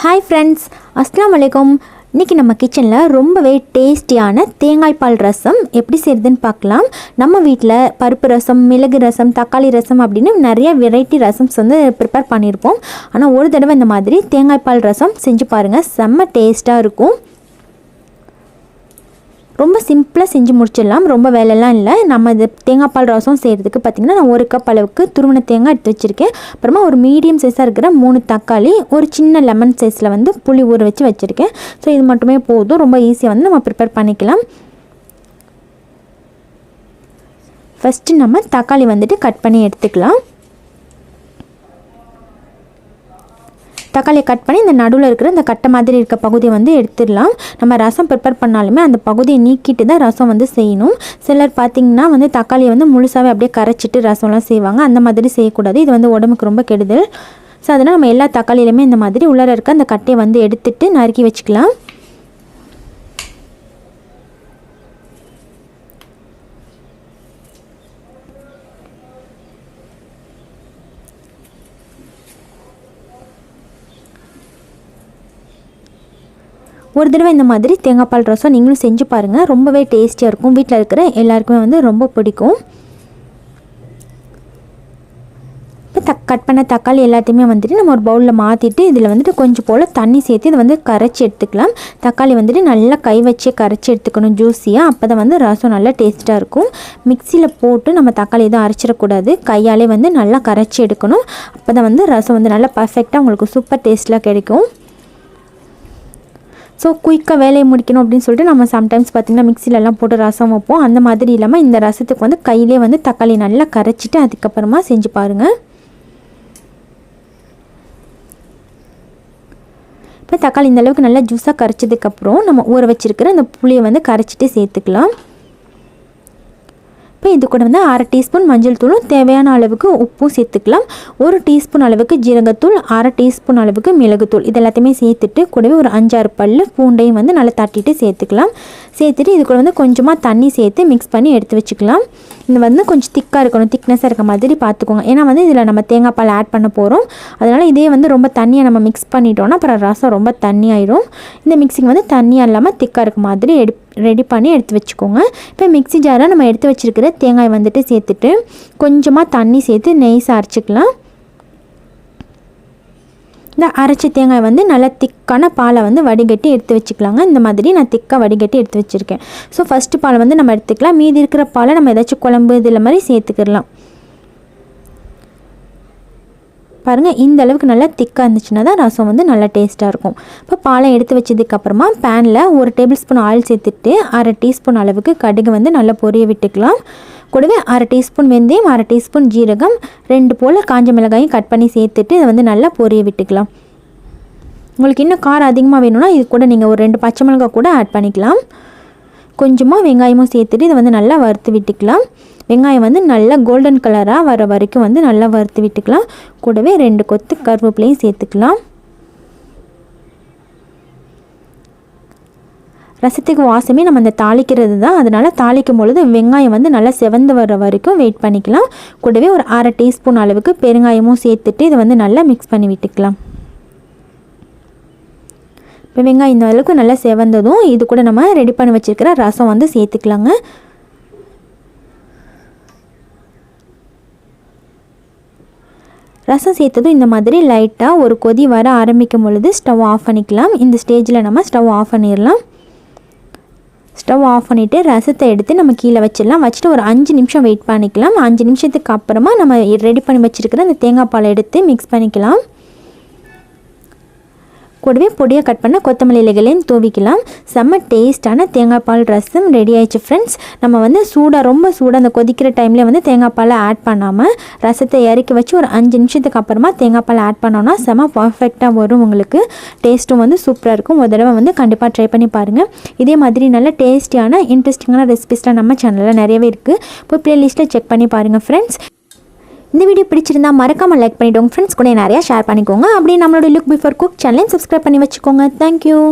Hi friends அஸ்லாம் வலைக்கம் இன்றைக்கி நம்ம கிச்சனில் ரொம்பவே டேஸ்டியான தேங்காய் பால் ரசம் எப்படி செய்யுதுன்னு பார்க்கலாம். நம்ம வீட்டில் பருப்பு ரசம் மிளகு ரசம் தக்காளி ரசம் அப்படின்னு நிறைய வெரைட்டி ரசம்ஸ் வந்து ப்ரிப்பேர் பண்ணியிருப்போம். ஆனால் ஒரு தடவை இந்த மாதிரி தேங்காய் பால் ரசம் செஞ்சு பாருங்கள் செம்ம டேஸ்ட்டாக இருக்கும். ரொம்ப சிம்பிளாக செஞ்சு முடிச்சிடலாம். ரொம்ப வேலைலாம் இல்லை. நம்ம இது தேங்காய் பால் ரசம் செய்கிறதுக்கு பார்த்திங்கன்னா நான் ஒரு கப் அளவுக்கு துருவன தேங்காய் எடுத்து வச்சுருக்கேன். அப்புறமா ஒரு மீடியம் சைஸாக இருக்கிற மூணு தக்காளி ஒரு சின்ன லெமன் சைஸில் வந்து புளி ஊற வச்சு வச்சுருக்கேன். ஸோ இது மட்டுமே போதும். ரொம்ப ஈஸியாக வந்து நம்ம ப்ரிப்பேர் பண்ணிக்கலாம். ஃபஸ்ட்டு நம்ம தக்காளி வந்துட்டு கட் பண்ணி எடுத்துக்கலாம். தக்காளியை கட் பண்ணி இந்த நடுவில் இருக்கிற இந்த கட்டை மாதிரி இருக்க பகுதியை வந்து எடுத்துடலாம். நம்ம ரசம் ப்ரிப்பேர் பண்ணாலுமே அந்த பகுதியை நீக்கிட்டு தான் ரசம் வந்து செய்யணும். சிலர் பார்த்திங்கன்னா வந்து தக்காளியை வந்து முழுசாகவே அப்படியே கரைச்சிட்டு ரசம்லாம் செய்வாங்க. அந்த மாதிரி செய்யக்கூடாது. இது வந்து உடம்புக்கு ரொம்ப கெடுதல். ஸோ அதனால் நம்ம எல்லா தக்காளியிலுமே இந்த மாதிரி உள்ளார இருக்க அந்த கட்டையை வந்து எடுத்துட்டு நறுக்கி வச்சுக்கலாம். ஒரு தடவை இந்த மாதிரி தேங்காய் பால் ரசம் நீங்களும் செஞ்சு பாருங்கள் ரொம்பவே டேஸ்டியாக இருக்கும். வீட்டில் இருக்கிற எல்லாருக்குமே வந்து ரொம்ப பிடிக்கும். இப்போ தக் கட் பண்ண தக்காளி எல்லாத்தையுமே வந்துட்டு நம்ம ஒரு பவுலில் மாற்றிட்டு இதில் வந்துட்டு கொஞ்சம் போல் தண்ணி சேர்த்து இதை வந்து கரைச்சி எடுத்துக்கலாம். தக்காளி வந்துட்டு நல்லா கை வச்சே கரைச்சி எடுத்துக்கணும் ஜூஸியாக அப்போ தான் வந்து ரசம் நல்லா டேஸ்ட்டாக இருக்கும். மிக்சியில் போட்டு நம்ம தக்காளி எதுவும் அரைச்சிடக்கூடாது. கையாலே வந்து நல்லா கரைச்சி எடுக்கணும். அப்போ தான் வந்து ரசம் வந்து நல்லா பர்ஃபெக்டாக உங்களுக்கு சூப்பர் டேஸ்ட்டில் கிடைக்கும். ஸோ குயிக்காக வேலையை முடிக்கணும் அப்படின்னு சொல்லிட்டு நம்ம சம்டைம்ஸ் பார்த்திங்கன்னா மிக்சிலெல்லாம் போட்டு ரசம் வைப்போம். அந்த மாதிரி இல்லாமல் இந்த ரசத்துக்கு வந்து கையிலே வந்து தக்காளி நல்லா கரைச்சிட்டு அதுக்கப்புறமா செஞ்சு பாருங்கள் இப்போ தக்காளி இந்தளவுக்கு நல்லா ஜூஸாக கரைச்சதுக்கப்புறம் நம்ம ஊற வச்சுருக்கிற அந்த புளியை வந்து கரைச்சிட்டு சேர்த்துக்கலாம். இப்போ இது கூட வந்து அரை டீஸ்பூன் மஞ்சள் தூளும் தேவையான அளவுக்கு உப்பும் சேர்த்துக்கலாம். ஒரு டீஸ்பூன் அளவுக்கு ஜீரகத்தூள் அரை டீஸ்பூன் அளவுக்கு மிளகுத்தூள். இது எல்லாத்தையுமே சேர்த்துட்டு கூடவே ஒரு அஞ்சாறு பல் பூண்டையும் வந்து நல்லா தட்டிட்டு சேர்த்துக்கலாம். சேர்த்துட்டு இது கூட வந்து கொஞ்சமாக தண்ணி சேர்த்து மிக்ஸ் பண்ணி எடுத்து வச்சுக்கலாம். இது வந்து கொஞ்சம் திக்காக இருக்கணும். திக்னஸாக இருக்க மாதிரி பார்த்துக்கோங்க. ஏன்னா வந்து இதில் நம்ம தேங்காய் பால் ஆட் பண்ண போகிறோம் அதனால் இதே வந்து ரொம்ப தண்ணியை நம்ம மிக்ஸ் பண்ணிட்டோம்னா அப்புறம் ரசம் ரொம்ப தண்ணி இந்த மிக்சிங் வந்து தண்ணியாக இல்லாமல் திக்காக இருக்க மாதிரி எடு ரெடி பண்ணி எடுத்து வச்சுக்கோங்க. இப்போ மிக்சி ஜாரில் நம்ம எடுத்து வச்சுருக்கிற தேங்காய் வந்துட்டு சேர்த்துட்டு கொஞ்சமாக தண்ணி சேர்த்து நெய் அரைச்சிக்கலாம். இந்த அரைச்ச தேங்காய் வந்து நல்லா திக்கான பாலை வந்து வடிகட்டி எடுத்து வச்சுக்கலாங்க. இந்த மாதிரி நான் திக்காக வடிகட்டி எடுத்து வச்சுருக்கேன். ஸோ ஃபஸ்ட்டு பாலை வந்து நம்ம எடுத்துக்கலாம். மீதி இருக்கிற பாலை நம்ம ஏதாச்சும் குழம்பு இதில் மாதிரி சேர்த்துக்கிடலாம். பாருங்கள் இந்த அளவுக்கு நல்லா திக்காக இருந்துச்சுன்னா தான் ரசம் வந்து நல்லா டேஸ்ட்டாக இருக்கும். இப்போ பாலை எடுத்து வச்சதுக்கப்புறமா பேனில் ஒரு டேபிள் ஸ்பூன் ஆயில் சேர்த்துட்டு அரை டீஸ்பூன் அளவுக்கு கடுகு வந்து நல்லா பொரிய விட்டுக்கலாம். கூடவே அரை டீஸ்பூன் வெந்தயம் அரை டீஸ்பூன் ஜீரகம் ரெண்டு போல் காஞ்ச மிளகாயும் கட் பண்ணி சேர்த்துட்டு இதை வந்து நல்லா பொரிய விட்டுக்கலாம். உங்களுக்கு இன்னும் காரம் அதிகமாக வேணும்னா இது கூட நீங்கள் ஒரு ரெண்டு பச்சை மிளகாய் கூட ஆட் பண்ணிக்கலாம். கொஞ்சமாக வெங்காயமும் சேர்த்துட்டு இதை வந்து நல்லா வறுத்து விட்டுக்கலாம். வெங்காயம் வந்து நல்லா கோல்டன் கலராக வர வரைக்கும் வந்து நல்லா வறுத்து விட்டுக்கலாம். கூடவே ரெண்டு கொத்து கருவேப்பிலையும் சேர்த்துக்கலாம். ரசத்துக்கு வாசமே நம்ம அந்த தாளிக்கிறது தான். அதனால் தாளிக்கும் பொழுது வெங்காயம் வந்து நல்லா செவந்து வர வரைக்கும் வெயிட் பண்ணிக்கலாம். கூடவே ஒரு அரை டீஸ்பூன் அளவுக்கு பெருங்காயமும் சேர்த்துட்டு இதை வந்து நல்லா மிக்ஸ் பண்ணி விட்டுக்கலாம். இப்போ வெங்காயம் இந்த அளவுக்கு நல்லா செவந்ததும் இது கூட நம்ம ரெடி பண்ணி வச்சுருக்கிற ரசம் வந்து சேர்த்துக்கலாங்க. ரசம் சேர்த்ததும் இந்த மாதிரி லைட்டாக ஒரு கொதி வர ஆரம்பிக்கும் பொழுது ஸ்டவ் ஆஃப் பண்ணிக்கலாம். இந்த ஸ்டேஜில் நம்ம ஸ்டவ் ஆஃப் பண்ணிடலாம். ஸ்டவ் ஆஃப் பண்ணிவிட்டு ரசத்தை எடுத்து நம்ம கீழே வச்சிடலாம். வச்சுட்டு ஒரு அஞ்சு நிமிஷம் வெயிட் பண்ணிக்கலாம். அஞ்சு நிமிஷத்துக்கு அப்புறமா நம்ம ரெடி பண்ணி வச்சுருக்கிற அந்த தேங்காய் பால் எடுத்து மிக்ஸ் பண்ணிக்கலாம். கூடவே பொடியாக கட் பண்ண கொத்தமல்லி இலைகளையும் தூவிக்கலாம். செம்ம டேஸ்ட்டான தேங்காய் பால் ரசம் ரெடி ஆயிடுச்சு ஃப்ரெண்ட்ஸ் நம்ம வந்து சூடாக ரொம்ப சூடாக அந்த கொதிக்கிற டைமில் வந்து தேங்காய் பாலை ஆட் பண்ணாமல் ரசத்தை இறக்கி வச்சு ஒரு அஞ்சு நிமிஷத்துக்கு அப்புறமா தேங்காய் பால் ஆட் பண்ணோன்னா செம்ம பர்ஃபெக்டாக வரும் உங்களுக்கு. டேஸ்ட்டும் வந்து சூப்பராக இருக்கும். ஒரு தடவை வந்து கண்டிப்பாக ட்ரை பண்ணி பாருங்கள் இதே மாதிரி நல்ல டேஸ்டியான இன்ட்ரெஸ்டிங்கான ரெசிபிஸ்லாம் நம்ம சேனலில் நிறையவே இருக்குது இப்போ ப்ளேலிஸ்ட்டில் செக் பண்ணி பாருங்கள் ஃப்ரெண்ட்ஸ் இந்த வீடியோ பிடிச்சிருந்தா மறக்காமல் லைக் பண்ணிவிட்டு உங்கள் ஃப்ரெண்ட்ஸ் கூட நிறையா ஷேர் பண்ணிக்கோங்க. அப்படியே நம்மளோட லுக் பிஃபோர் குக் சேனலையும் சப்ஸ்கிரைப் பண்ணி வச்சுக்கோங்க. Thank you